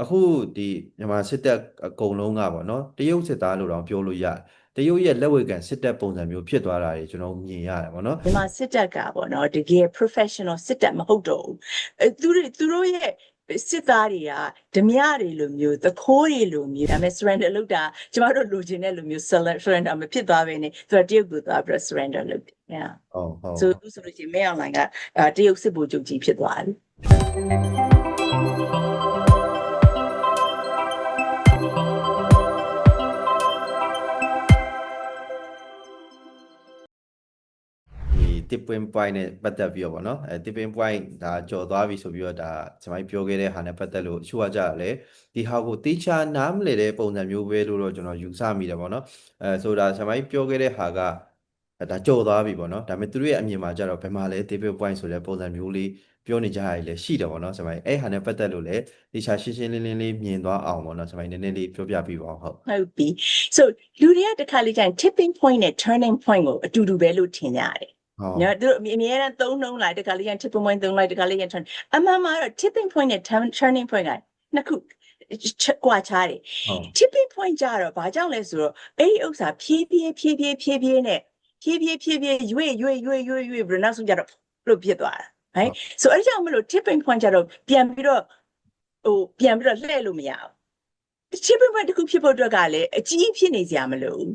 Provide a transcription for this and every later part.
အခုဒီမြန်မာစစ်တပ်အကုန်လုံးကပေါ့နော်တရုတ်စစ်သားလို့တောင်ပြောလို့ရတယ်တရုတ်ရဲ့လက်ဝဲကန်စစ်တပ်ပုံစံမျိုးဖြစ်သွားတာတွေကျွန်တော်မြင်ရတယ်ပေါ့နော်မြန်မာစစ်တပ်ကပေါ့နော်တကယ် professional စစ်တပ်မဟုတ်တော့ဘူးအဲသူတို့သူတို့ရဲ့စစ်သားတွေကဓမြတွေလိုမျိုးသခိုးတွေလိုမျိုးဒါပေမဲ့ surrender လုပ်တာကျမတို့လိုချင်တဲ့လိုမျိုး surrender မဖြစ်သွားဘဲနဲ့သူကတရုတ်ကိုသွားပြီးတော့ surrender လုပ်တယ် yeah ဟုတ်ဟုတ်ဆိုသူဆိုလို့ရှိရင်မင်းအောင်လိုင်ကအာတရုတ်စစ်ဗိုလ်ချုပ်ကြီးဖြစ်သွားတယ် tipping point နဲ့ပတ်သက်ပြီးတော့ဗောနော်အဲ tipping point ဒါကြော်သွားပြီဆိုပြီးတော့ဒါကျွန်မပြောခဲ့တဲ့ဟာနဲ့ပတ်သက်လို့အချို့ကကြတယ်ဒီဟာကိုတေချာနားမလည်တဲ့ပုံစံမျိုးပဲလို့တော့ကျွန်တော်ယူဆမိတယ်ဗောနော်အဲဆိုတာကျွန်မပြောခဲ့တဲ့ဟာကအဲဒါကြော်သွားပြီဗောနော်ဒါပေမဲ့သူတို့ရဲ့အမြင်မှာကြတော့ဘယ်မှာလဲ tipping point ဆိုတဲ့ပုံစံမျိုးလေးပြောနေကြရည်လည်းရှိတယ်ဗောနော်ကျွန်မအဲ့ဟာနဲ့ပတ်သက်လို့လည်းတေချာရှင်းရှင်းလင်းလင်းလေးမြင်သွားအောင်ဗောနော်ကျွန်မနည်းနည်းလေးပြောပြပြပါအောင်ဟုတ်ဟုတ်ပြီ so လူတွေကတစ်ခါလေကျရင် tipping point နဲ့ turning point ကိုအတူတူပဲလို့ထင်ကြတယ်ဟုတ် နော်သူတို့အမြဲအမြဲတမ်းသုံးနှုံးလိုက်တစ်ခါလေကျရင် tipping point သုံးလိုက်တစ်ခါလေကျရင် turn အမှန်မှာတော့ tipping point နဲ့ turn- turning point ကနှစ်ခုချက်ကွာခြားတယ်ဟုတ် tipping point ကြတော့ဘာကြောင့်လဲဆိုတော့အဲ့ဒီဥစ္စာဖြည်းဖြည်းဖြည်းဖြည်းဖြည်းဖြည်းနဲ့ဖြည်းဖြည်းဖြည်းဖြည်းရွေ့ရွေ့ရွေ့ရွေ့ရွေ့ပြီးတော့နောက်ဆုံးကြတော့လို့ဖြစ်သွားတာ right so အဲ့ဒီကြောင့်မလို့ tipping point ကြတော့ပြန်ပြီးတော့ဟိုပြန်ပြီးတော့လှည့်လို့မရဘူး tipping point တစ်ခုဖြစ်ဖို့အတွက်ကလည်းအကြီးဖြစ်နေကြမလို့ဟုတ်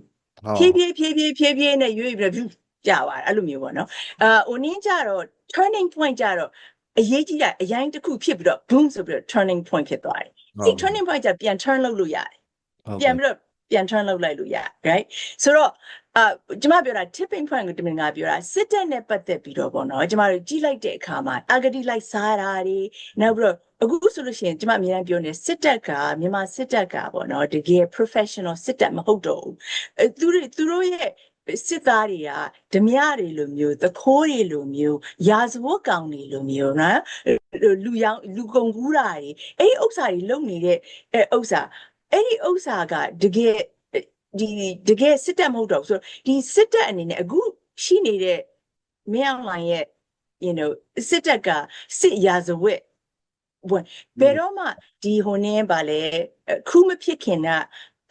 ဖြည်းဖြည်းဖြည်းဖြည်းဖြည်းဖြည်းနဲ့ရွေ့ပြီးတော့ ကြာသွားတယ်အဲ့လိုမျိုးပေါ့နော်အာဟိုနင်းကြတော့ turning point ကြတော့အရေးကြီးတာအရင်တစ်ခုဖြစ်ပြီးတော့ boom ဆိုပြီးတော့ turning point ဖြစ်သွားတယ်ဒီ turning point ကြပြန် turn လုပ်လို့ရတယ်ဟုတ်ပြန်ပြီးတော့ပြန် turn လုပ်လိုက်လို့ရ right ဆိုတော့အာကျမပြောတာ tipping point ကိုတမင်ကပြောတာစစ်တပ်နဲ့ပတ်သက်ပြီးတော့ပေါ့နော်ကျမတို့ကြီးလိုက်တဲ့အခါမှာအဂတိလိုက်စားတာတွေနောက်ပြီးတော့အခုဆိုလို့ရှိရင်ကျမအများအားပြောနေစစ်တပ်ကမြန်မာစစ်တပ်ကပေါ့နော်တကယ် professional စစ်တပ်မဟုတ်တော့ဘူးအဲသူတို့သူတို့ရဲ့ စစ်သားတွေကဓမြတွေလိုမျိုးသခိုးတွေလိုမျိုးရာဇဝတ်ကောင်တွေလိုမျိုးနော်လူရောင်လူကုန်ကူးတာတွေအဲ့ဒီဥစ္စာတွေလုပ်နေတဲ့အဲဥစ္စာအဲ့ဒီဥစ္စာကတကယ်ဒီတကယ်စစ်တပ်မဟုတ်တော့ဘူးဆိုတော့ဒီစစ်တပ်အနေနဲ့အခုရှိနေတဲ့မင်းအောင်လှိုင်ရဲ့ you know စစ်တပ်ကစစ်ရာဇဝတ်ဝင်ဘယ်တော့မှဒီဟိုနင်းပါလေအခုမဖြစ်ခင်က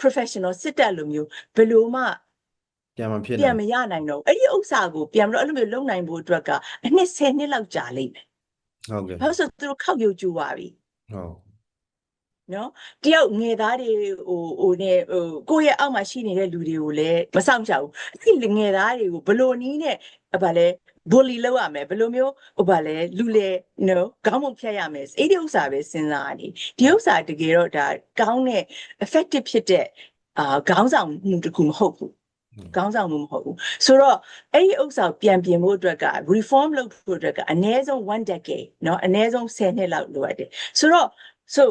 professional စစ်တပ်လိုမျိုးဘယ်လိုမှ ပြန်မဖြစ်ပြန်နိုင်မရနိုင်တော့ဘူးအဲ့ဒီဥစ္စာကိုပြန်ပြီးတော့အဲ့လိုမျိုးလုပ်နိုင်ဖို့အတွက်ကအနှစ်10နှစ်လောက်ကြာလိမ့်မယ်ဟုတ်ကဲ့ဘာလို့လဲဆိုတော့သူတို့ခောက်ရုပ်ကျူသွားပြီဟုတ်နော်တယောက်ငယ်သားတွေဟိုဟိုနဲ့ဟိုကိုယ့်ရဲ့အောက်မှာရှိနေတဲ့လူတွေကိုလည်းမဆောင်ချဘူးအဲ့ဒီငယ်သားတွေကိုဘယ်လိုနည်းနဲ့ဗာလဲ bully လုပ်ရမယ်ဘယ်လိုမျိုးဟိုဗာလဲလူလေနော်ခေါင်းပုံဖြတ်ရမယ်အဲ့ဒီဥစ္စာပဲစဉ်းစားနေဒီဥစ္စာတကယ်တော့ဒါကောင်းတဲ့ effective ဖြစ်တဲ့အာခေါင်းဆောင်မှုတစ်ခုမဟုတ်ဘူး ခေါင်းဆောင်မှုမဟုတ်ဘူးဆိုတော့အဲ့ဒီဥစ္စာကိုပြန်ပြင်ဖို့အတွက်က reform လုပ်ဖို့အတွက်ကအနည်းဆုံး1 decade เนาะအနည်းဆုံး10နှစ်လောက်လိုအပ်တယ်ဆိုတော့ so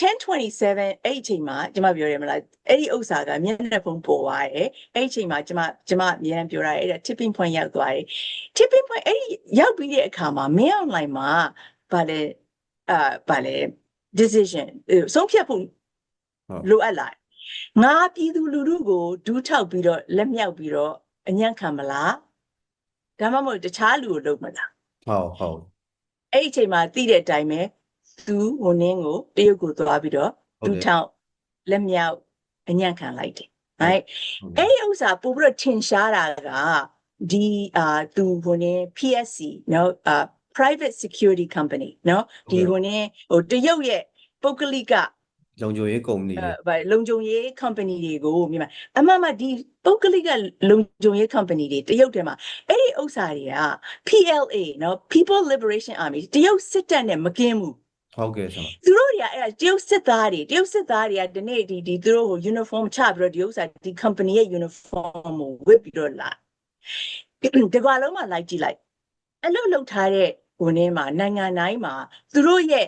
1027အဲ့ဒီအချိန်မှာကျမပြောရမလားအဲ့ဒီဥစ္စာကမျက်နှာဖုံးပေါ်သွားတယ်အဲ့ဒီအချိန်မှာကျမကျမအများပြောတာအဲ့ဒါ tipping point ရောက်သွားတယ် tipping point အဲ့ဒီရောက်ပြီးတဲ့အခါမှာမင်းအောင်လိုင်းမှာဗာလဲအာဗာလဲ decision ဟိုဆုံးဖြတ်ဖို့ ဟုတ် လိုအပ်လာတယ် ငါပြည်သူလူထုကိုဒူးထောက်ပြီးတော့လက်မြောက်ပြီးတော့အညံ့ခံမလားဒါမှမဟုတ်တခြားလူကိုလုပ်မလား ဟုတ်ဟုတ် အဲ့ဒီအချိန်မှာသိတဲ့အတိုင်းပဲသူဟိုနင်းကိုတရုတ်ကိုသွားပြီးတော့ ဟုတ် ဒူး ကဲ့ ထောက်လက်မြောက်အညံ့ခံလိုက်တယ် right ဟုတ်ကဲ့ အဲ့ဒီဥစ္စာပို့ပြီးတော့ထင်ရှားတာကဒီအာသူဟိုနင်း PSC เนาะအာ private security company เนาะဒီ ဟုတ်ကဲ့ ဟိုနင်းဟိုတရုတ်ရဲ့ပုဂ္ဂလိက လုံခြုံရေးကုမ္ပဏီ အဲဗါလုံခြုံရေး company တွေကိုမြန်မာအမှန်မှဒီပုဂ္ဂလိကလုံခြုံရေး company တွေတရုတ်ထဲမှာအဲ့ဒီဥစ္စာတွေက PLA เนาะ People Liberation Army တရုတ်စစ်တပ်နဲ့မကင်းဘူး ဟုတ်ကဲ့ဆရာမ သူတို့တွေကအဲ့ဒါတရုတ်စစ်သားတွေတရုတ်စစ်သားတွေကဒီနေ့ဒီဒီသူတို့ကို uniform ချပြီးတော့ဒီဥစ္စာဒီ company ရဲ့ uniform ကိုဝတ်ပြီးတော့လာဒီကွာလုံးမှာလိုက်ကြည့်လိုက်အဲ့လိုလုပ်ထားတဲ့ဟိုနည်းမှာနိုင်ငံတိုင်းမှာသူတို့ရဲ့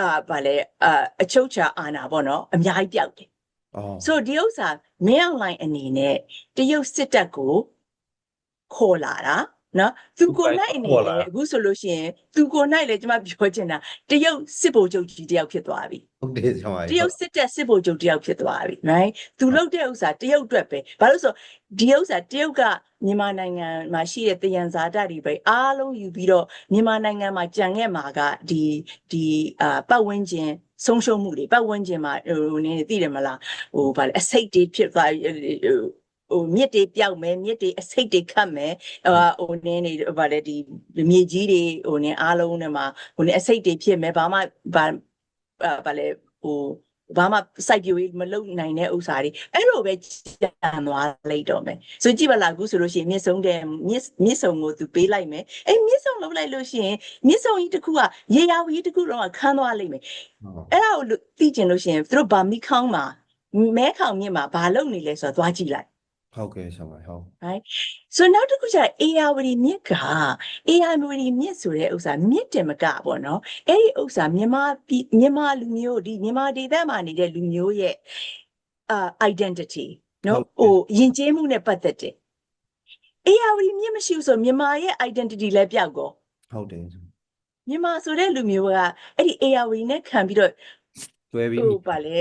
အာဗာလဲအာအချုပ်ချာအာဏာပေါ့နော်အများကြီးပြောက်တယ်အော်ဆိုဒီဥစ္စာမင်းအောင်လိုင်းအနေနဲ့တရုတ်စစ်တပ်ကိုခေါ်လာတာ နော်သူကိုယ်နိုင်အနေနဲ့အခုဆိုလို့ရှိရင်သူကိုယ်နိုင်လေကျွန်မပြောချင်တာတရုတ်စစ်ဗိုလ်ချုပ်ကြီးတယောက်ဖြစ်သွားပြီဟုတ်တယ်ဆရာမတရုတ်စစ်တပ်စစ်ဗိုလ်ချုပ်တယောက်ဖြစ်သွားပြီ right သူလုပ်တဲ့ဥစ္စာတရုတ်အတွက်ပဲဘာလို့လဲဆိုဒီဥစ္စာတရုတ်ကမြန်မာနိုင်ငံမှာရှိတဲ့တယံဇာတတွေပဲအားလုံးယူပြီးတော့မြန်မာနိုင်ငံမှာကြံခဲ့မှာကဒီဒီအာပတ်ဝန်းကျင်ဆုံးရှုံးမှုတွေပတ်ဝန်းကျင်မှာဟိုနည်းသိတယ်မလားဟိုဗာလေအစိတ်တွေဖြစ်သွားဟို ဟိုမြစ်တွေပြောက်မယ်မြစ်တွေအစိတ်တွေခတ်မယ်ဟိုနည်းနေဗာလေဒီမြေကြီးတွေဟိုနည်းအားလုံးနဲ့မှာဟိုနည်းအစိတ်တွေဖြစ်မယ်ဘာမှဗာဗာလေဟိုဘာမှစိုက်ပျိုးရေးမလုပ်နိုင်တဲ့ဥစ္စာတွေအဲ့လိုပဲကြံသွားလိုက်တော့မယ်ဆိုကြည့်ပါလားအခုဆိုလို့ရှိရင်မြစ်ဆုံးတဲ့မြစ်မြစ်ဆုံးကိုသူပေးလိုက်မယ်အဲ့မြစ်ဆုံးလုပ်လိုက်လို့ရှိရင်မြစ်ဆုံးကြီးတစ်ခုကရေယာဝီတစ်ခုတော့ခန်းသွားလိမ့်မယ်ဟုတ်အဲ့ဒါကိုလို့သိကျင်လို့ရှိရင်သူတို့ဗာမီခေါင်းမှာမဲခေါင်မြစ်မှာဘာလုပ်နေလဲဆိုတော့သွားကြည့်လိုက် ဟုတ်ကဲ့ဆရာမဟုတ်ဆိုနောက်တစ်ခုကျအေယာဝတီမြစ်ကအေယာဝတီမြစ်ဆိုတဲ့ဥစ္စာမြစ်တင်မကပေါ့နော်အဲ့ဒီဥစ္စာမြန်မာပြည်မြန်မာလူမျိုးဒီမြန်မာဒေသမှာနေတဲ့လူမျိုးရဲ့အာ identity နော်ဟိုယဉ်ကျေးမှုနဲ့ပတ်သက်တယ်အေယာဝတီမြစ်မရှိဘူးဆိုမြန်မာရဲ့ identity လည်းပြောက်ကောဟုတ်တယ်မြန်မာဆိုတဲ့လူမျိုးကအဲ့ဒီအေယာဝတီနဲ့ခံပြီးတော့တွဲပြီးဟိုပါလေ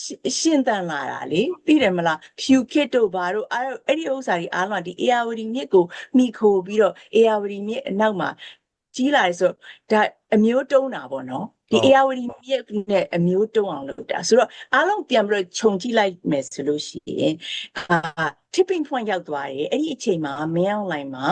ရှရှင်းတန်လာတာလေသိတယ်မလားဖြူခစ်တို့ဘာတို့အဲ့ဒါအဲ့ဒီဥစ္စာတွေအားလုံးကဒီအေယာဝတီမြစ်ကိုမိခိုပြီးတော့အေယာဝတီမြစ်အနောက်မှာကြီးလာတယ်ဆိုတော့ဒါအမျိုးတုံးတာပေါ့နော်ဒီအေယာဝတီမြစ်နဲ့အမျိုးတုံးအောင်လုပ်တာဆိုတော့အားလုံးပြန်ပြီးတော့ခြုံကြည့်လိုက်မယ်ဆိုလို့ရှိရင်အာ tipping point ရောက်သွားတယ်အဲ့ဒီအချိန်မှာမင်းအောင်လိုင်းမှာ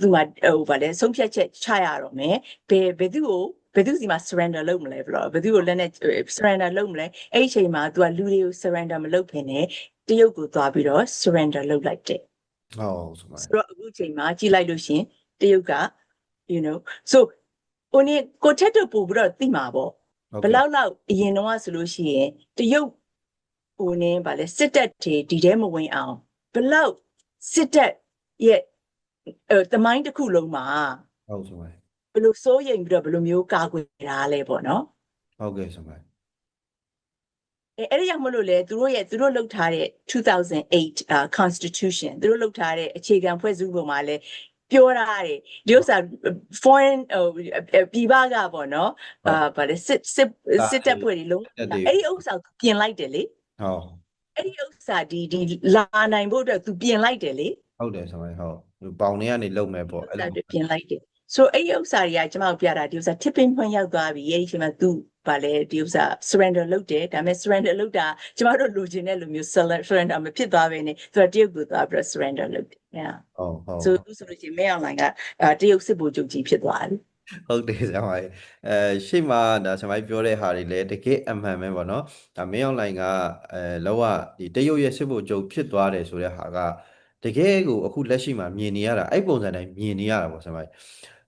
သူကဟိုဗာလဲဆုံးဖြတ်ချက်ချရတော့မယ်ဘယ်ဘယ်သူ့ကို ဘယ်သူစီမှာ surrender လုပ်မလဲဘလို့ဘယ်သူကိုလက်နဲ့ surrender လုပ်မလဲအဲ့ဒီအချိန်မှာ तू ကလူတွေကို surrender မလုပ်ခင်နဲ့တရုတ်ကိုသွားပြီးတော့ surrender လုပ်လိုက်တယ်ဟုတ်ဆရာမဆိုတော့အခုအချိန်မှာကြည့်လိုက်လို့ရှရင်တရုတ်က you know so ဟိုနေကိုထက်တော့ပို့ပြီးတော့သိမှာပေါ့ဟုတ်ဘကဲ့လောက်လောက်အရင်တော့ဆိုလို့ရှိရင်တရုတ်ဟိုနေဗာလဲစစ်တပ်တွေဒီထဲမဝင်အောင်ဘလောက်စစ်တပ်ရဲ့အဲတမိုင်းတစ်ခုလုံးမှာဟုတ်ဆရာမ ဘယ်လိုစိုးရိမ်ပြီးတော့ဘယ်လိုမျိုးကာကွယ်တာလဲပေါ့နော်ဟုတ်ကဲ့ဆရာမအဲအဲ့ဒီကြောင့်မလို့လေသူတို့ရဲ့သူတို့လုပ်ထားတဲ့2008 uh, constitution သူတို့လုပ်ထားတဲ့အခြေခံဖွဲ့စည်းပုံမှာလဲပြောထားတယ်ဒီဥစ္စာ foreign ဟိုပြည်ပကပေါ့နော်အာဗါလဲစစ်စစ်စစ်တပ်ဖွဲ့တွေလုံးတက်တွေအဲ့ဒီဥစ္စာကိုပြင်လိုက်တယ်လေဟုတ်အဲ့ဒီဥစ္စာဒီဒီလာနိုင်ဖို့အတွက်သူပြင်လိုက်တယ်လေဟုတ်တယ်ဆရာမဟုတ်ပေါင်တွေကနေလုံမဲ့ပေါ့အဲ့ဥစ္စာလိုတွေပြင်လိုက်တယ် ဆိုအဲ့ဒီဥစ္စာတွေကကျွန်မတို့ပြတာဒီဥစ္စာ tipping point ရောက်သွားပြီအဲ့ဒီအချိန်မှာသူဗာလဲဒီဥစ္စာ surrender လုပ်တယ်ဒါပေမဲ့ surrender လုပ်တာကျွန်မတို့လိုချင်တဲ့လူမျိုး sele- surrender မဖြစ်သွားဘဲနဲ့သူကတရုတ်ကိုသွားပြီးတော့ surrender လုပ်တယ်။ yeah ဟုတ်ဟုတ်ဆိုသူဆိုလို့ရှိရင်မဲအောင်လိုင်းကအာတရုတ်စစ်ဗိုလ်ချုပ်ကြီးဖြစ်သွားတယ်ဟုတ်တယ်ဆရာမကြီးအဲရှေ့မှာဒါဆရာမကြီးပြောတဲ့ဟာတွေလည်းတကယ်အမှန်ပဲပေါ့နော်ဒါမင်းအွန်လိုင်းကအဲလောကဒီတရုတ်ရဲ့စစ်ဖို့ကြုံဖြစ်သွားတယ်ဆိုတဲ့ဟာကတကယ်ကိုအခုလက်ရှိမှာမြင်နေရတာအဲ့ပုံစံတိုင်းမြင်နေရတာပေါ့ဆရာမကြီး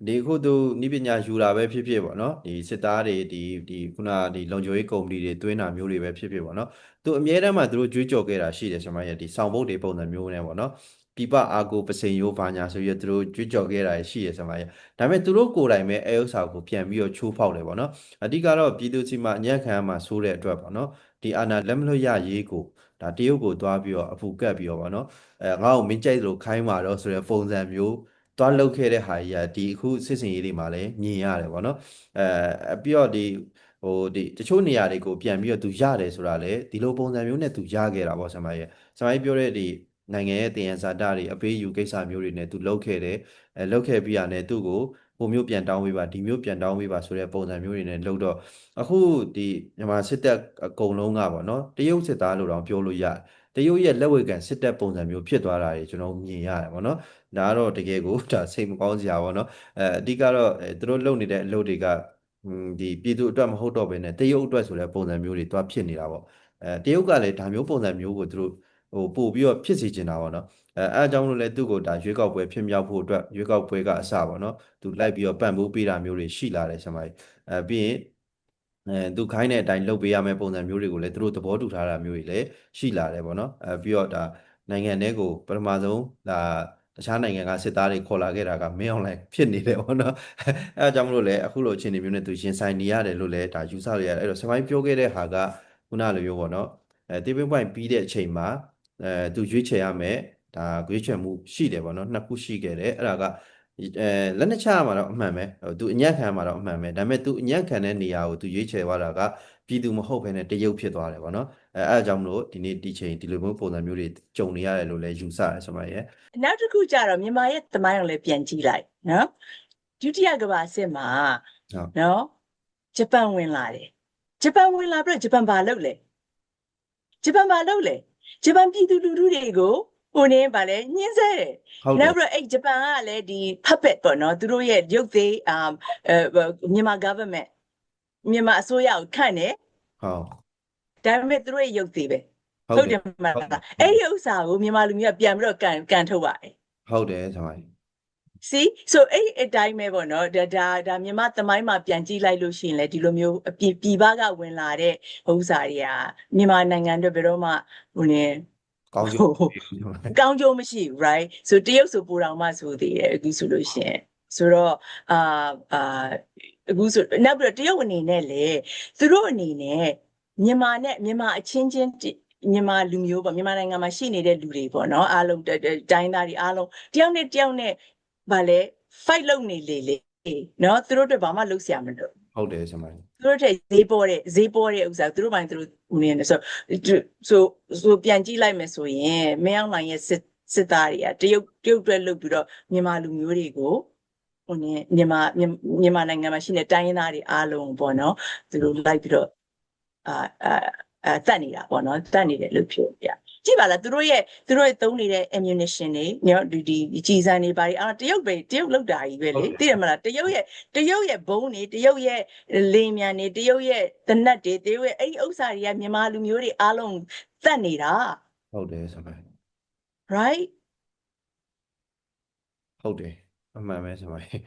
ဒီအခုသူနိပညာယူတာပဲဖြစ်ဖြစ်ပေါ့နော်ဒီစစ်သားတွေဒီဒီခုနဒီလုံခြုံရေးကုမ္ပဏီတွေတွင်းတာမျိုးတွေပဲဖြစ်ဖြစ်ပေါ့နော်သူအမြဲတမ်းမှသူတို့ကြွေးကြော်ခဲ့တာရှိတယ်ဆရာမကြီးဒီဆောင်ဘုတ်တွေပုံစံမျိုးနဲ့ပေါ့နော်ပြပအာကိုပစိန်ရိုးဘာညာဆိုပြီးတော့သူတို့ကြွေးကြော်ခဲ့တာရှိတယ်ဆရာမကြီးဒါပေမဲ့သူတို့ကိုယ်တိုင်ပဲအဲဥစ္စာကိုပြန်ပြီးတော့ချိုးဖောက်တယ်ပေါ့နော်အဓိကတော့ပြည်သူစီမှာအညံ့ခံရမှာဆိုးတဲ့အတွက်ပေါ့နော်ဒီအာဏာလက်မလွတ်ရရေးကိုဒါတရုတ်ကိုသွားပြီးတော့အဖူကတ်ပြီးတော့ပေါ့နော်အဲငါ့ကိုမင်းကြိုက်လို့ခိုင်းပါတော့ဆိုတဲ့ပုံစံမျိုး သွားလုပ်ခဲ့တဲ့ဟာကြီးကဒီအခုစစ်စင်ရေးတွေမှာလည်းမြင်ရတယ်ပေါ့နော်အဲပြီးတော့ဒီဟိုဒီတချို့နေရာတွေကိုပြန်ပြီးတော့သူရတယ်ဆိုတာလေဒီလိုပုံစံမျိုးနဲ့သူရခဲ့တာပေါ့ဆရာမကြီးဆရာမကြီးပြောတဲ့ဒီနိုင်ငံရဲ့တည်ရန်စာတတွေအပေးယူကိစ္စမျိုးတွေနဲ့သူလုပ်ခဲ့တယ်အဲလောက်ခဲ့ပြီးရတယ်သူ့ကိုဟိုမျိုးပြန်တောင်းပေးပါဒီမျိုးပြန်တောင်းပေးပါဆိုတဲ့ပုံစံမျိုးတွေနဲ့လုပ်တော့အခုဒီမြန်မာစစ်တပ်အကုန်လုံးကပေါ့နော်တရုတ်စစ်သားလို့တောင်ပြောလို့ရတယ် တရုတ်ရဲ့လက်ဝဲကန်စစ်တပ်ပုံစံမျိုးဖြစ်သွားတာတွေကျွန်တော်မြင်ရတယ်ပေါ့နော်ဒါကတော့တကယ်ကိုဒါစိတ်မကောင်းစရာပေါ့နော်အဲအဓိကတော့အဲသူတို့လုပ်နေတဲ့အလုပ်တွေကဟွန်းဒီပြည်သူအတွက်မဟုတ်တော့ဘဲနဲ့တရုတ်အတွက်ဆိုတဲ့ပုံစံမျိုးတွေတွားဖြစ်နေတာပေါ့အဲတရုတ်ကလည်းဒါမျိုးပုံစံမျိုးကိုသူတို့ဟိုပို့ပြီးတော့ဖြစ်စေချင်တာပေါ့နော်အဲအဲအကြောင်းလို့လဲသူ့ကိုဒါရွေးကောက်ပွဲဖြစ်မြောက်ဖို့အတွက်ရွေးကောက်ပွဲကအစပေါ့နော်သူလိုက်ပြီးတော့ပံ့ပိုးပေးတာမျိုးတွေရှိလာတယ်ဆရာမကြီးအဲပြီးရင် အဲသူခိုင်းတဲ့အတိုင်းလုပ်ပေးရမယ့်ပုံစံမျိုးတွေကိုလည်းသူတို့သဘောတူထားတာမျိုးတွေလည်းရှိလာတယ်ပေါ့နော်အဲပြီးတော့ဒါနိုင်ငံထဲကိုပထမဆုံးဒါတခြားနိုင်ငံကစစ်သားတွေခေါ်လာခဲ့တာကမင်းအောင်လိုင်းဖြစ်နေတယ်ပေါ့နော်အဲအကြောင်းမလို့လဲအခုလိုအခြေအနေမျိုးနဲ့သူရင်ဆိုင်နေရတယ်လို့လည်းဒါယူဆရရတယ်အဲ့တော့ဆရာမကြီးပြောခဲ့တဲ့ဟာကခုနလိုမျိုးပေါ့နော်အဲတေးပင်းပွိုင်ပြီးတဲ့အချိန်မှာအဲသူရွေးချယ်ရမယ်ဒါရွေးချယ်မှုရှိတယ်ပေါ့နော်နှစ်ခုရှိခဲ့တယ်အဲ့ဒါက အဲလက်နှစ်ချရမှာတော့အမှန်ပဲဟိုသူအညံ့ခံမှာတော့အမှန်ပဲဒါပေမဲ့သူအညံ့ခံတဲ့နေရာကိုသူရွေးချယ်သွားတာကပြည်သူမဟုတ်ဘဲနဲ့တရုတ်ဖြစ်သွားတယ်ပေါ့နော်အဲအဲ့အကြောင်းမလို့ဒီနေ့ဒီချိန်ဒီလိုမျိုးပုံစံမျိုးတွေကြုံနေရတယ်လို့လည်းယူဆတယ်ဆိုမှရဲ့နောက်တစ်ခုကျတော့မြန်မာရဲ့သမိုင်းကိုလည်းပြန်ကြည့်လိုက်နော်ဒုတိယကမ္ဘာစစ်မှာဟုတ်နော်ဂျပန်ဝင်လာတယ်ဂျပန်ဝင်လာပြီးတော့ဂျပန်ဘာလုပ်လဲဂျပန်ဘာလုပ်လဲဂျပန်ပြည်သူလူထုတွေကို ဟိုနေပါလဲညှင်းဆဲတယ်ဟုတ်တနောယ်က်ပြီးတော့အဲ့ဂျပန်ကလည်းဒီ puppet ပေါ့နော်သူတို့ရဲ့ရုပ်သေးအာမြန်မာ government မြန်မာအစိုးရကိုခန့်တယ်ဟုတ်ဒါပေမဲ့သူတို့ရဲ့ရုပ်သေးပဲဟုတ်ဟုတ်တတယ်ယ်မလားအဲ့ဒီဥစ္စာကိုမြန်မာလူမျိုးကပြန်ပြီးတော့ကန်ကန်ထုတ်ပါတယ်ဟုတ်တယ်ဆရာမကြီး see so အဲ့အတိုင်းပဲပေါ့နော်ဒါဒါဒါမြန်မာသမိုင်းမှာပြန်ကြည့်လိုက်လို့ရှိရင်လေဒီလိုမျိုးအပြည်ပြည်ပကဝင်လာတဲ့ဥစ္စာတွေကမြန်မာနိုင်ငံအတွက်ဘယ်တော့မှဟိုနေ ကောင်းကျိုးဟုတ်ကောင်းကျိုးမရှိဘူး right ဆိုတရုတ်ဆိုပူတော်မှဆိုသေးတယ်အခုဆိုလို့ရှိရင်ဆိုတော့အာအာအခုဆိုနောက်ပြီးတော့တရုတ်အနေနဲ့လေသူတို့အနေနဲ့မြန်မာနဲ့မြန်မာအချင်းချင်းတိမြန်မာလူမျိုးပေါ့မြန်မာနိုင်ငံမှာရှိနေတဲ့လူတွေပေါ့နော်အားလုံးတတတိုင်းသားတွေအားလုံးတယောက်နဲ့တယောက်နဲ့ဗာလဲ fight လုပ်နေလေလေနော်သူတို့အတွက်ဘာမှလုပ်စရာမလိုဟုတ်တယ်ဆရာမကြီးသူတို့တဲ့ဈေးပေါ်တဲ့ဈေးပေါ်တဲ့ဥစ္စာသူတို့ပိုင်းသူတို့ဦးနေတယ်ဆိုတော့ဆိုဆိုပြန်ကြည့်လိုက်မယ်ဆိုရင်မင်းအောင်လိုင်ရဲ့စစ်စစ်သားတွေကတရုတ်တရုတ်အတွက်လုပ်ပြီးတော့မြန်မာလူမျိုးတွေကိုဟိုနေမြန်မာမြန်မာနိုင်ငံမှာရှိတဲ့တိုင်းရင်းသားတွေအားလုံးပေါ့နော်သူတို့လိုက်ပြီးတော့အာအာအာတတ်နေတာပေါ့နော်တတ်နေတယ်လို့ပြောပြ ကြည့်ပါလားသူတို့ရဲ့သူတို့ရဲ့သုံးနေတဲ့ ammunition တွေနော်ဒီဒီဒီကြီးစံတွေပါတွေအာတရုတ်ပဲတရုတ်လောက်တာကြီးပဲလေသိတယ်မလားတရုတ်ရဲ့တရုတ်ရဲ့ဘုံတွေတရုတ်ရဲ့လင်းမြန်နေတရုတ်ရဲ့တနတ်တွေတရုတ်ရဲ့အဲ့ဒီဥစ္စာတွေကမြန်မာလူမျိုးတွေအားလုံးတတ်နေတာဟုတ်တယ်ဆရာမကြီး right ဟုတ်တယ်အမှန်ပဲဆရာမကြီး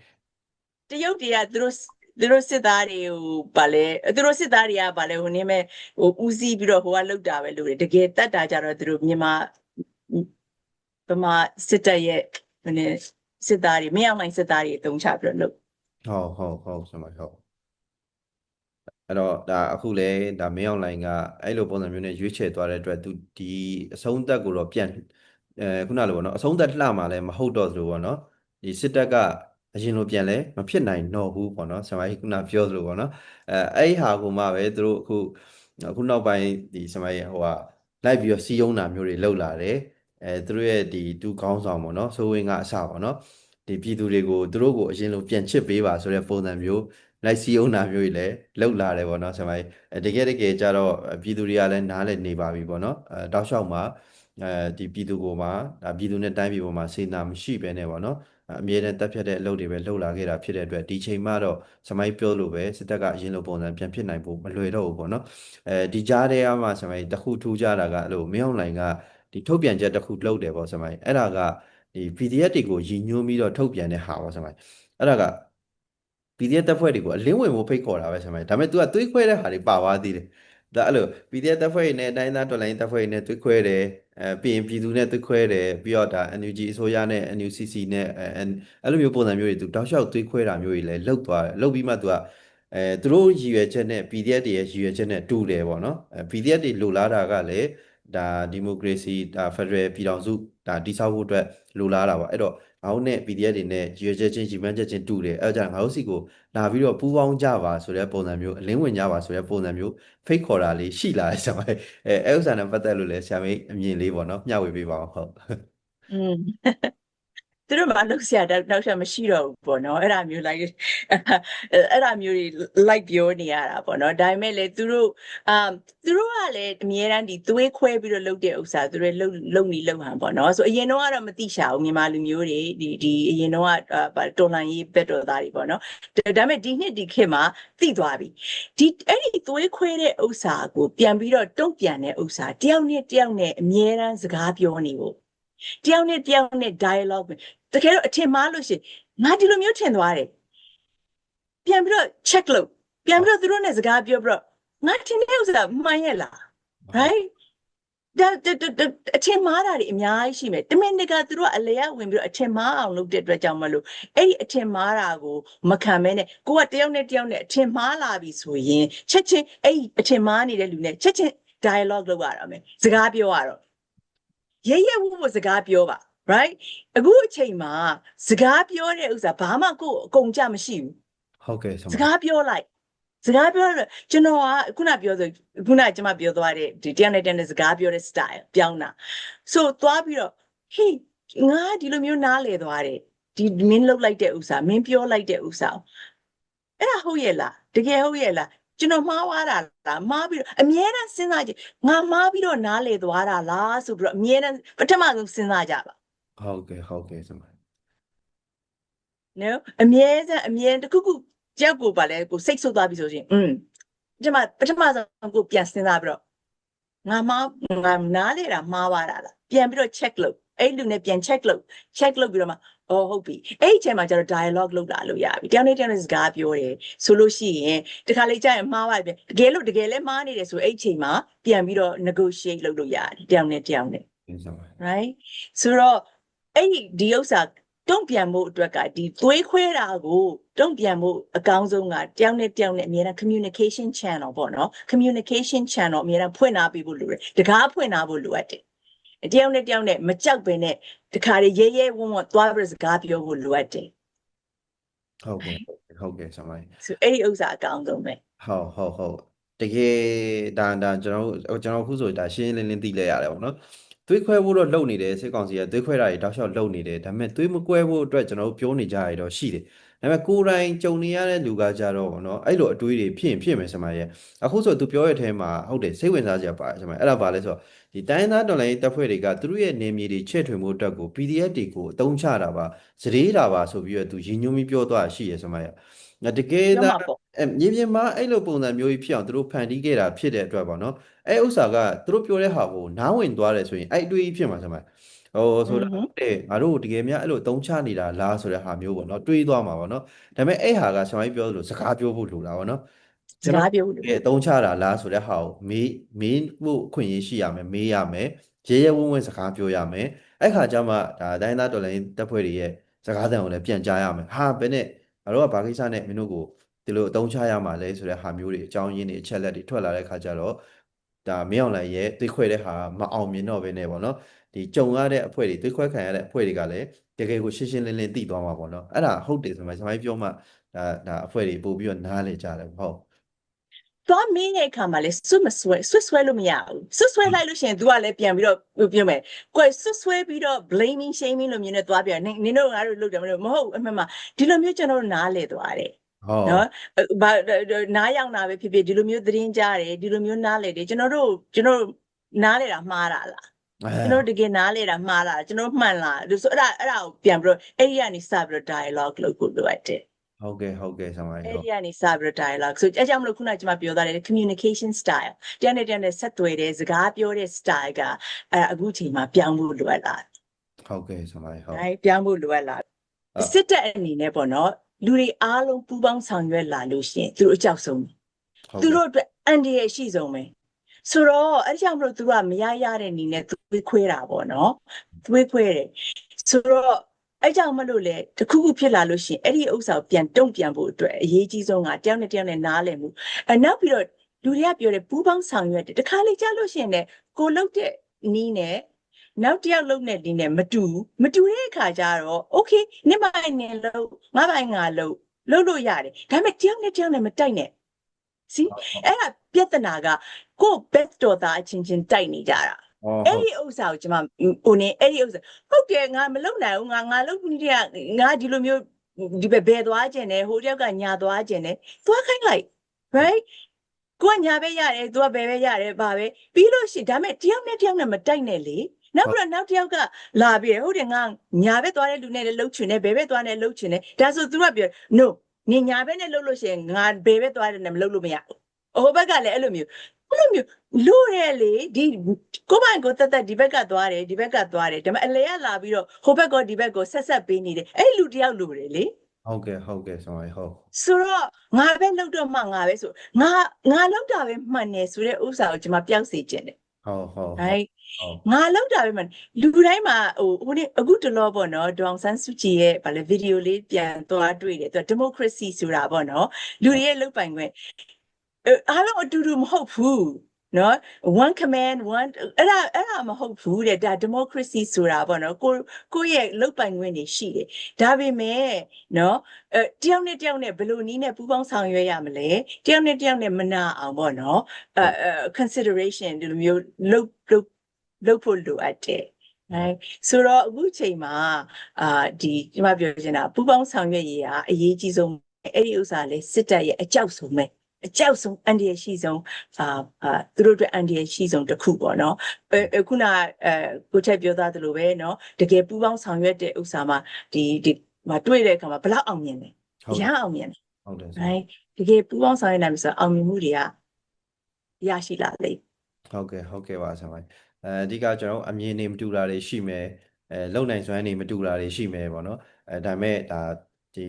တရုတ်တွေကသူတို့ သူတို့စစ်သားတွေကိုဗာလဲသူတို့စစ်သားတွေကဗာလဲဟိုနေမဲ့ဟိုဦးစီးပြီးတော့ဟိုကလောက်တာပဲလို့တကယ်တတ်တာကြတော့သူတို့မြန်မာဗမာစစ်တပ်ရဲ့ဟိုနေစစ်သားတွေမင်းအောင်နိုင်စစ်သားတွေအသုံးချပြီးတော့လုပ်ဟုတ်ဟုတ်ဟုတ်ဆရာမကြီးဟုတ်အဲ့တော့ဒါအခုလဲဒါမင်းအောင်လိုင်ကအဲ့လိုပုံစံမျိုးနဲ့ရွေးချယ်သွားတဲ့အတွက်သူဒီအဆုံးသက်ကိုတော့ပြန်အဲခုနလိုပေါ့နော်အဆုံးသက်လှမှာလည်းမဟုတ်တော့သလိုပေါ့နော်ဒီစစ်တပ်က အရင်လိုပြန်လဲမဖြစ်နိုင်တော့ဘူးပေါ့နော်ဆရာမကြီးခုနပြောသလိုပေါ့နော်အဲအဲ့ဒီဟာကိုမှပဲသူတို့အခုအခုနောက်ပိုင်းဒီဆရာမကြီးဟိုကလိုက်ပြီးတော့စီးယုံတာမျိုးတွေလုပ်လာတယ်အဲသူတို့ရဲ့ဒီတူကောင်းဆောင်ပေါ့နော်ဆိုဝင်ကအစပေါ့နော်ဒီပြည်သူတွေကိုသူတို့ကိုအရင်လိုပြန်ချစ်ပေးပါဆိုတဲ့ပုံစံမျိုးလိုက်စီအောင်တာမျိုးကြီးလည်းလောက်လာတယ်ပေါ့နော်ဆရာမကြီးအဲတကယ်တကယ်ကြတော့ပြည်သူတွေကလည်းနားလည်းနေပါပြီပေါ့နော်အဲတောက်လျှောက်မှာ အဲဒီပြည်သူကိုမှဒါပြည်သူနဲ့တိုင်းပြည်ပေါ်မှာစေနာမရှိဘဲနဲ့ပေါ့နော်အမြဲတမ်းတက်ဖြတ်တဲ့အလုပ်တွေပဲလှုပ်လာခဲ့တာဖြစ်တဲ့အတွက်ဒီချိန်မှတော့ဆရာမကြီးပြောလို့ပဲစစ်တပ်ကအရင်လိုပုံစံပြန်ဖြစ်နိုင်ဖို့မလွယ်တော့ဘူးပေါ့နော်အဲဒီကြားထဲမှာဆရာမကြီးတစ်ခုထူးခြားတာကအဲ့လိုမင်းအောင်လှိုင်ကဒီထုတ်ပြန်ချက်တစ်ခုလုပ်တယ်ပေါ့ဆရာမကြီးအဲ့ဒါကဒီ PDF တွေကိုရည်ညွှန်းပြီးတော့ထုတ်ပြန်တဲ့ဟာပေါ့ဆရာမအဲ့ဒါက PDF တပ်ဖွဲ့တွေကိုအလင်းဝင်ဖို့ဖိတ်ခေါ်တာပဲဆရာမဒါပေမဲ့ तू ကသွေးခွဲတဲ့ဟာတွေပါသွားသေးတယ်ဒါအဲ့လို PDF တပ်ဖွဲ့တွေနဲ့တိုင်းသားတော်လိုင်းတပ်ဖွဲ့တွေနဲ့သွေးခွဲတယ် အဲပြီးရင်ပြည်သူနဲ့သွေးခွဲတယ်ပြီးတော့ဒါ NUG အစိုးရနဲ့ NUCC နဲ့အဲအဲ့လိုမျိုးပုံစံမျိုးတွေ तू တောက်လျှောက်သွေးခွဲတာမျိုးတွေလည်းလုပ်သွားတယ်လုပ်ပြီးမှ तू ကအဲသူတို့ရည်ရွယ်ချက်နဲ့ PDF တွေရဲ့ရည်ရွယ်ချက်နဲ့တူတယ်ပေါ့နော်အဲ PDF တွေလိုလားတာကလည်း ဒါဒီမိုကရေစီဒါဖက်ဒရယ်ပြည်ထောင်စုဒါတည်ဆောက်ဖို့အတွက်လိုလားတာပါအဲ့တော့ငါတို့နဲ့ PDF တွေနဲ့ရည်ရွယ်ချက်ချင်းရည်မှန်းချက်ချင်းတူတယ်အဲ့ဒါကြောင့်ငါတို့စီကိုလာပြီးတော့ပူးပေါင်းကြပါဆိုတဲ့ပုံစံမျိုးအလင်းဝင်ကြပါဆိုတဲ့ပုံစံမျိုးဖိတ်ခေါ်တာလေးရှိလာတယ်ဆရာမအဲအဲ့ဥစ္စာနဲ့ပတ်သက်လို့လည်းဆရာမေးအမြင်လေးပေါ့နော်မျှဝေပေးပါအောင်ဟုတ်อืม သူတို့မှလုပ်စရာတော့နောက်ဆက်မရှိတော့ဘူးပေါ့နော်အဲ့ဒါမျိုးလိုက်အဲ့ဒါမျိုးတွေလိုက်ပြောနေရတာပေါ့နော်ဒါပေမဲ့လေသူတို့အမ်သူတို့ကလည်းအများရန်ဒီသွေးခွဲပြီးတော့လုပ်တဲ့ဥစ္စာသူတို့လုံလုံနေလုံဟန်ပေါ့နော်ဆိုအရင်တော့ကတော့မသိရှာဘူးမြန်မာလူမျိုးတွေဒီဒီအရင်တော့ကအာတော်လန်ရေးဘက်တော်သားတွေပေါ့နော်ဒါဒါပေမဲ့ဒီနှစ်ဒီခေတ်မှာသိသွားပြီဒီအဲ့ဒီသွေးခွဲတဲ့ဥစ္စာကိုပြန်ပြီးတော့တုံ့ပြန်တဲ့ဥစ္စာတယောက်နဲ့တယောက်နဲ့အများရန်စကားပြောနေဖို့တယောက်နဲ့တယောက်နဲ့ dialogue ပဲ တကယ်တော့အထင်မှားလို့ရှရင်ငါဒီလိုမျိုးထင်သွားတယ်ပြန်ပြီးတော့ check လုပ်ပြန်ပြီးတော့သူတို့နဲ့စကားပြောပြီးတော့ငါထင်တဲ့ဥစ္စာမှန်ရဲ့လား right ဒါဒါဒါဒါအထင်မှားတာတွေအများကြီးရှိမယ်တမင်တကာသူတို့ကအလဲရဝင်ပြီးတော့အထင်မှားအောင်လုပ်တဲ့အတွက်ကြောင့်မလို့အဲ့ဒီအထင်မှားတာကိုမခံမဲနဲ့ကိုကတယောက်နဲ့တယောက်နဲ့အထင်မှားလာပြီဆိုရင်ချက်ချင်းအဲ့ဒီအထင်မှားနေတဲ့လူနဲ့ချက်ချင်း dialogue လုပ်ရတော့မယ်စကားပြောရတော့ရဲရဲဝုဝစကားပြောပါ right အခုအချိန်မှာစကားပြောတဲ့ဥစ္စာဘာမှကိုယ်အကုန်ကြမရှိဘူးဟုတ်ကဲ့ဆရာစကားပြောလိုက်စကားပြောတော့ကျွန်တော်ကခုနပြောဆိုခုနကျွန်မပြောသွားတဲ့ဒီတရားနဲ့တန်းတဲ့စကားပြောတဲ့ style ပြောင်းတာ so သွားပြီးတော့ဟေးငါဒီလိုမျိုးနားလေသွားတယ်ဒီမင်းလှုပ်လိုက်တဲ့ဥစ္စာမင်းပြောလိုက်တဲ့ဥစ္စာအဲ့ဒါဟုတ်ရဲ့လားတကယ်ဟုတ်ရဲ့လားကျွန်တော်မှားသွားတာလားမှားပြီးတော့အမြဲတမ်းစဉ်းစားကြည့်ငါမှားပြီးတော့နားလေသွားတာလားဆိုပြီးတော့အမြဲတမ်းပထမဆုံးစဉ်းစားကြပါ ဟုတ်ကဲ့ဟုတ်ကဲ့ဆရာမနော်အမြဲတမ်းအမြဲတစ်ခုခုကြောက်ကိုပါလဲကိုစိတ်ဆုပ်သွားပြီဆိုရင်อืมဒီမှာပထမဆုံးကိုပြန်စဉ်းစားပြီးတော့ငါမှားငါနားလေတာမှားသွားတာလားပြန်ပြီးတော့ check လုပ်အဲ့လူနဲ့ပြန် check လုပ် check လုပ်ပြီးတော့မှအော်ဟုတ်ပြီအဲ့ဒီအချိန်မှာကျတော့ dialogue လုပ်လာလို့ရပြီတယောက်နဲ့တယောက်နဲ့စကားပြောတယ်ဆိုလို့ရှိရင်တခါလေကြာရင်မှားပါပြီတကယ်လို့တကယ်လဲမှားနေတယ်ဆိုအဲ့ဒီအချိန်မှာပြန်ပြီးတော့ negotiate လုပ်လို့ရတယ်တယောက်နဲ့တယောက်နဲ့ဆရာမ right ဆိုတော့ အဲ့ဒီဒီဥစ္စာတုံ့ပြန်မှုအတွက်ကဒီသွေးခွဲတာကိုတုံ့ပြန်မှုအကောင်းဆုံးကတယောက်နဲ့တယောက်နဲ့အများအား communication channel ပေါ့နော် communication channel အများအားဖွင့်ထားပေးဖို့လိုတယ်တကားဖွင့်ထားဖို့လိုအပ်တယ်တယောက်နဲ့တယောက်နဲ့မကြောက်ပင်နဲ့တခါလေရဲရဲဝံ့ဝံ့သွားပြီးစကားပြောဖို့လိုအပ်တယ်ဟုတ်ကဲ့ဟုတ်ကဲ့ဆရာမဆိုအဲ့ဒီဥစ္စာအကောင်းဆုံးပဲဟုတ်ဟုတ်ဟုတ်တကယ်ဒါဒါကျွန်တော်တို့ကျွန်တော်အခုဆိုဒါရှင်းရှင်းလင်းလင်းသိလဲရတယ်ပေါ့နော် သွေးခွဲဖို့တော့လုပ်နေတယ်စစ်ကောင်စီကသွေးခွဲတာတွေတောက်လျှောက်လုပ်နေတယ်ဒါပေမဲ့သွေးမကွဲဖို့အတွက်ကျွန်တော်တို့ပြောနေကြရတော့ရှိတယ်ဒါပေမဲ့ကိုယ်တိုင်ကြုံနေရတဲ့လူကကြတော့ပေါ့နော်အဲ့လိုအတွေးတွေဖြစ်ရင်ဖြစ်မယ်ဆရာမရဲ့အခုဆိုသူပြောရတဲ့အထဲမှာဟုတ်တယ်စိတ်ဝင်စားစရာပါတယ်ဆရာမအဲ့ဒါပါလဲဆိုတော့ဒီတိုင်းသားတော်လိုင်းတပ်ဖွဲ့တွေကသူတို့ရဲ့နေမြေတွေချဲ့ထွင်မှုအတွက်ကို PDF တွေကိုအသုံးချတာပါစရေးတာပါဆိုပြီးတော့သူရည်ညွှန်းပြီးပြောသွားတာရှိရဆရာမရဲ့ ငါတကယ်ပြောသားမှာပေါ့ အဲမြေပြင်မှာအဲ့လိုပုံစံမျိုးကြီးဖြစ်အောင်သူတို့ဖန်တီးခဲ့တာဖြစ်တဲ့အတွက်ပေါ့နော်အဲဥစ္စာကသူတို့ပြောတဲ့ဟာကိုနားဝင်သွားတယ်ဆိုရင်အဲ့အတွေးကြီးဖြစ်မှာဆရာမဟိုဆိုတာတဲ့ငါတို့တကယ်များအဲ့လိုတုံးချနေတာလားဆိုတဲ့ဟာမျိုးပေါ့နော်တွေးသွားမှာပေါ့နော်ဒါပေမဲ့အဲ့ဟာကဆရာမကြီးပြောသလိုစကားပြောဖို့လိုတာပေါ့နော်စကားပြောဖို့လိုတကယ်တုံးချတာလားဆိုတဲ့ဟာကိုမေးမေးဖို့အခွင့်အရေးရှိရမယ်မေးရမယ်ရဲရဲဝံ့ဝံ့စကားပြောရမယ်အဲ့ခါကျမှဒါတိုင်းသားတော်လိုင်းတပ်ဖွဲ့တွေရဲ့စကားသံကိုလည်းပြန်ကြားရမယ်ဟာဘယ်နဲ့ ငါတို့ကဘာကိစ္စနဲ့မင်းတို့ကိုဒီလိုအသုံးချရမှာလဲဆိုတဲ့ဟာမျိုးတွေအကြောင်းရင်းတွေအချက်လက်တွေထွက်လာတဲ့ခါကျတော့ဒါမင်းအောင်လှိုင်ရဲ့သွေးခွဲတဲ့ဟာမအောင်မြင်တော့ဘဲနဲ့ပေါ့နော်ဒီကြုံရတဲ့အဖွဲ့တွေသွေးခွဲခံရတဲ့အဖွဲ့တွေကလည်းတကယ်ကိုရှင်းရှင်းလင်းလင်းသိသွားမှာပေါ့နော်အဲ့ဒါဟုတ်တယ်ဆိုမှကျွန်တော်ပြောမှဒါဒါအဖွဲ့တွေပို့ပြီးတော့နားလေကြတယ်ဟုတ် သွားမင်းရဲ့အခါမှာလဲဆွတ်မဆွဲဆွတ်ဆွဲလို့မရဘူးဆွတ်ဆွဲလိုက်လို့ရှိရင် तू ကလည်းပြန်ပြီးတော့ပြောမယ်ကိုယ်ဆွတ်ဆွဲပြီးတော့ blaming shaming လို့မြင်နေသွားပြန်နင်နင်တို့ငါတို့လုပ်တယ်မလို့မဟုတ်အမှန်မှာဒီလိုမျိုးကျွန်တော်တို့နားလေသွားတယ်ဟုတ်နော်ဘာနားရောက်တာပဲဖြစ်ဖြစ်ဒီလိုမျိုးသတင်းကြားတယ်ဒီလိုမျိုးနားလေတယ်ကျွန်တော်တို့ကျွန်တော်တို့နားလေတာမှားတာလားကျွန်တော်တို့တကယ်နားလေတာမှားတာကျွန်တော်တို့မှန်လားဆိုအဲ့ဒါအဲ့ဒါကိုပြန်ပြီးတော့အဲ့ဒီကနေစပြီးတော့ dialogue လုပ်ဖို့လိုအပ်တယ် ဟုတ်ကဲ့ဟုတ်ကဲ့ဆရာမအဲ့ကြီးဟုတ်ဒီကနေစပြီးတော့ dialogue ဆိုအဲကြောင့်မလို့ခုနကကျွန်မပြောသားတယ် communication style တရားနဲ့တရားနဲ့ဆက်သွယ်တဲ့စကားပြောတဲ့ style ကအဲအခုချိန်မှာပြောင်းဖို့လိုအပ်လာဟုတ်ကဲ့ဆရာမကြီးဟုတ်တယ်ပြောင်းဖို့လိုအပ်လာဟုတ်စစ်တပ်အနေနဲ့ပေါ့နော်လူတွေအားလုံးပူးပေါင်းဆောင်ရွက်လာလို့ရှိရင်သူတို့အကြောက်ဆုံးပဲဟုတ်သူကဲ့တို့အတွက်အန်ဒီရဲ့ရှိဆုံးပဲဆိုတော့အဲ့ဒီကြောင့်မလို့သူကမရရတဲ့အနေနဲ့သွေးခွဲတာပေါ့နော်သွေးခွဲတယ်ဆိုတော့ အဲ့ကြောင့်မလို့လေတခုခုဖြစ်လာလို့ရှိရင်အဲ့ဒီဥစ္စာကိုပြန်တုံ့ပြန်ဖို့အတွက်အရေးကြီးဆုံးကတယောက်နဲ့တယောက်နဲ့နားလည်မှုအဲနောက်ပြီးတော့လူတွေကပြောတယ်ပူးပေါင်းဆောင်ရွက်တယ်တခါလေကြားလို့ရှိရင်လည်းကိုလုတ်တဲ့နီးနဲ့နောက်တစ်ယောက်လုံတဲ့ဒီနဲ့မတူဘူးမတူတဲ့အခါကျတော့ okay နစ်မိုင်နဲ့လုံငါးပိုင်ငါလုံလုံလို့ရတယ်ဒါပေမဲ့တယောက်နဲ့တယောက်နဲ့မတိုက်နဲ့ see အဲ့ဒါပြဿနာကကိုယ့် best တော်သားအချင်းချင်းတိုက်နေကြတာဟုတ် အဲ့ဒီဥစ္စာကိုကျွန်မဟိုနေအဲ့ဒီဥစ္စာဟုတ်တယ်ငါမလုံနိုင်ဘူးငါငါလုံနေတဲ့ငါဒီလိုမျိုးဒီပဲဘယ်သွားကျင်တယ်ဟိုတယောက်ကညာသွားကျင်တယ်သွားခိုင်းလိုက် right ကိုကညာပဲရတယ်သူကဘယ်ပဲရတယ်ဗာပဲပြီးလို့ရှိရင်ဒါမဲ့တယောက်နဲ့တယောက်နဲ့မတိုက်နဲ့လေနောက်ပြီးတော့နောက်တစ်ယောက်ကလာပြီးတယ်ဟုတ်တယ်ငါညာပဲသွားတဲ့လူနဲ့လည်းလှုပ်ချင်တယ်ဘယ်ပဲသွားတယ်လှုပ်ချင်တယ်ဒါဆိုသူကပြော no နင်ညာပဲနဲ့လှုပ်လို့ရှိရင်ငါဘယ်ပဲသွားတယ်နဲ့မလှုပ်လို့မရဘူးဟိုဘက်ကလည်းအဲ့လိုမျိုး အဲ့လိုမျိုးလို့ရလေဒီကိုယ်ပိုင်ကိုတက်တက်ဒီဘက်ကသွားတယ်ဒီဘက်ကသွားတယ်ဒါပေမဲ့အလဲကလာပြီးတော့ဟိုဘက်ကောဒီဘက်ကိုဆက်ဆက်ပေးနေတယ်အဲ့လူတယောက်လိုတယ်လေဟုတ်ကဲ့ဟုတ်ကဲ့ဆရာမကြီးဟုတ်ဆိုတော့ငါပဲလောက်တော့မှငါပဲဆိုငါငါလောက်တာပဲမှန်တယ်ဆိုတဲ့ဥစ္စာကိုကျွန်မပျောက်စေခြင်းတယ်ဟုတ်ဟုတ်ဟဲ့ဟုတ်ငါလောက်တာပဲမှန်လူတိုင်းမှာဟိုဟိုနေ့အခုတလောပေါ့နော်ဒေါအောင်ဆန်းစုကြည်ရဲ့ဗာလေဗီဒီယိုလေးပြန်သွားတွေ့တယ်သူကဒီမိုကရေစီဆိုတာပေါ့နော်လူတွေရဲ့လုတ်ပိုင်ခွင့် အဲအားလုံးအတူတူမဟုတ်ဘူးနော် one command one အဲ့ဒါအဲ့ဒါမဟုတ်ဘူးတဲ့ဒါ democracy ဆိုတာပေါ့နော်ကိုကိုယ့်ရဲ့လုတ်ပိုင်ခွင့်တွေရှိတယ်ဒါပေမဲ့နော်အဲတယောက်နဲ့တယောက်နဲ့ဘယ်လိုနည်းနဲ့ပူးပေါင်းဆောင်ရွက်ရမလဲတယောက်နဲ့တယောက်နဲ့မနာအောင်ပေါ့နော်အဲအဲ consideration ဒီလိုမျိုးလုတ်လုတ်လုတ်ဖို့လိုအပ်တယ်အဲဆိုတော့အခုချိန်မှာအာဒီဒီမှာပြောချင်တာပူးပေါင်းဆောင်ရွက်ရေးကအရေးကြီးဆုံးအဲ့ဒီဥစ္စာလေးစစ်တပ်ရဲ့အကြောက်ဆုံးပဲ အကြောက်ဆုံးအန်ဒီရရှိဆုံးအာအာသူတို့အတွက်အန်ဒီရရှိဆုံးတစ်ခုပေါ့နော်အဲအဲခုနကအဲကိုချက်ပြောသားသလိုပဲနော်တကယ်ပူပေါင်းဆောင်ရွက်တဲ့ဥစ္စာမှာဒီဒီမတွေ့တဲ့အခါမှာဘယ်လောက်အောင်မြင်လဲဟုတ်ရတယ်အောင်မြင်တယ်ဟုတ်တယ်ဆရာ right တကယ်ပူပေါင်းဆောင်ရွက်နိုင်ပြီဆိုတော့အောင်မြင်မှုတွေကရရှိလာလိမ့်ဟုတ်ကဲ့ဟုတ်ကဲ့ပါဆရာမကြီးအဲအဓိကကျွန်တော်တို့အမြင်တွေမတူတာတွေရှိမယ်အဲလုံနိုင်စွမ်းတွေမတူတာတွေရှိမယ်ပေါ့နော်အဲဒါပေမဲ့ဒါ ဒီ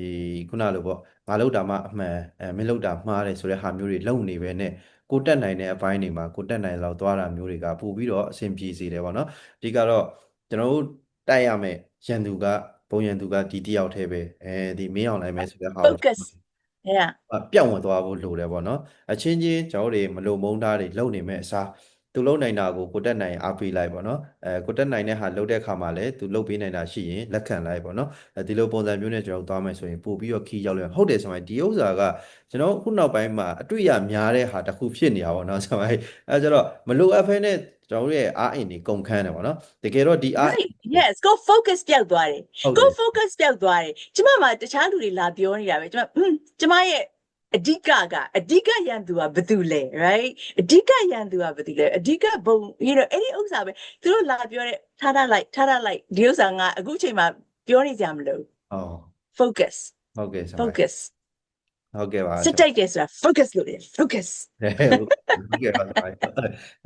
ခုနလိုပေါ့ငါလောက်တာမှအမှန်အဲမင်းလောက်တာမှားတယ်ဆိုတဲ့ဟာမျိုးတွေလုံနေပဲနဲ့ကိုတက်နိုင်တဲ့အပိုင်းတွေမှာကိုတက်နိုင်လောက်သွားတာမျိုးတွေကပို့ပြီးတော့အဆင်ပြေစေတယ်ပေါ့နော်အဓိကတော့ကျွန်တော်တို့တိုက်ရမယ်ရန်သူကဘုံရန်သူကဒီတစ်ယောက်တည်းပဲအဲဒီမင်းအောင်နိုင်မယ်ဆိုတဲ့ဟာကို focus အဲ့ဒါအပြောင်းဝင်သွားဖို့လိုတယ်ပေါ့နော်အချင်းချင်းကျွန်တော်တို့တွေမလုံမုန်းတာတွေလုံနေမဲ့အစား သူလုံနိုင်တာကိုကိုတက်နိုင်အားပေးလိုက်ပေါ့နော်အဲကိုတက်နိုင်တဲ့ဟာလုံတဲ့ခါမှာလည်းသူလုံပေးနိုင်တာရှိရင်လက်ခံလိုက်ပေါ့နော်အဲဒီလိုပုံစံမျိုးနဲ့ကျွန်တော်တို့သွားမယ်ဆိုရင်ပို့ပြီးတော့ခီးရောက်လွယ်ဟုတ်တယ်ဆိုရင်ဒီဥစ္စာကကျွန်တော်ခုနောက်ပိုင်းမှာအတွေ့အများတဲ့ဟာတစ်ခုဖြစ်နေတာပေါ့နော်ဆိုရင်အဲကျတော့မလိုအပ်ဖဲနဲ့ကျွန်တော်တို့ရဲ့အားအင်တွေကုန်ခန်းတယ်ပေါ့နော်တကယ်တော့ဒီအားအင် right yes go focus ပြောက်သွားတယ်ဟုတ် go တယ် focus ပြောက်သွားတယ်ကျမမှာတခြားလူတွေလာပြောနေတာပဲကျမอืมကျမရဲ့ အဓိကကအဓိကရန်သူကဘာတူလဲ right အဓိကရန်သူကဘာတူလဲအဓိကဘုံ you know အဲ့ဒီဥစ္စာပဲသူတို့လာပြောတဲ့ထားထားလိုက်ထားထားလိုက်ဒီဥစ္စာငါအခုချိန်မှာပြောနေကြမလို့ဟုတ် focus ဟုတ်ကဲ့ဆရာမ focus ဟုတ်ကဲ့ပါစစ်တိုက်တယ်ဆိုတာ focus လို့လေ focus ဟုတ်ကဲ့ပါဆရာမ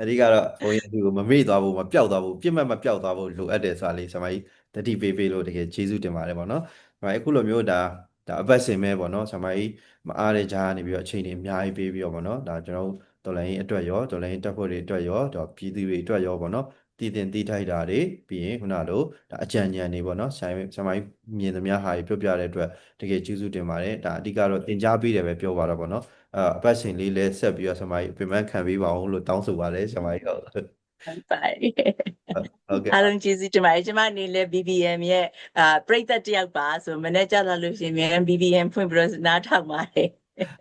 အဓိကတော့ဘုံရသူကိုမမေ့သွားဘူးမပျောက်သွားဘူးပြစ်မှတ်မပျောက်သွားဘူးလိုအပ်တယ်ဆိုတာလေးဆရာမကြီးတတိပေးပေးလို့တကယ်ကျေးဇူးတင်ပါတယ်ပေါ့နော်ဆရာမကြီးအခုလိုမျိုးဒါ ဒါအပတ်စဉ်ပဲပေါ့နော်ဆရာမကြီးမအားတဲ့ကြားကနေပြီးတော့အချိန်တွေအများကြီးပေးပြီးတော့ပေါ့နော်ဒါကျွန်တော်တို့တော်လိုင်းအတွက်ရောတော်လိုင်းတက်ဖို့တွေအတွက်ရောတော့ပြည်သူတွေအတွက်ရောပေါ့နော်တည်တင်တည်ထိုက်တာတွေပြီးရင်ခုနလိုဒါအကြံဉာဏ်တွေပေါ့နော်ဆရာဆရာမကြီးမြင်သမျှဟာတွေပြောပြတဲ့အတွက်တကယ်ကျေးဇူးတင်ပါတယ်ဒါအဓိကတော့သင်ကြားပေးတယ်ပဲပြောပါတော့ပေါ့နော်အဲအပတ်စဉ်လေးလဲဆက်ပြီးတော့ဆရာမကြီးပြင်ပန်းခံပေးပါအောင်လို့တောင်းဆိုပါတယ်ဆရာမကြီးဟုတ် ဟုတ် bye ဟုတ်ကဲ့အားလုံးကျေးဇူးတင်ပါတယ်ကျမအနေနဲ့ BBM ရဲ့အာပရိသတ်တစ်ယောက်ပါဆိုမနေ့ကျလာလို့ရှိရင်မြန် BBM ဖွင့်ပြီးတော့နားထောင်ပါတယ်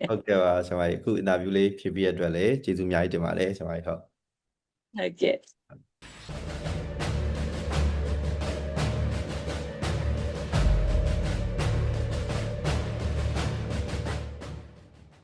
ဟုတ်ကဲ့ပါဆရာမကြီးအခုအင်တာဗျူးလေးဖြစ်ပြီးရတဲ့အတွက်လည်းကျေးဇူးအများကြီးတင်ပါတယ်ဆရာမကြီးဟုတ်ဟုတ်ကဲ့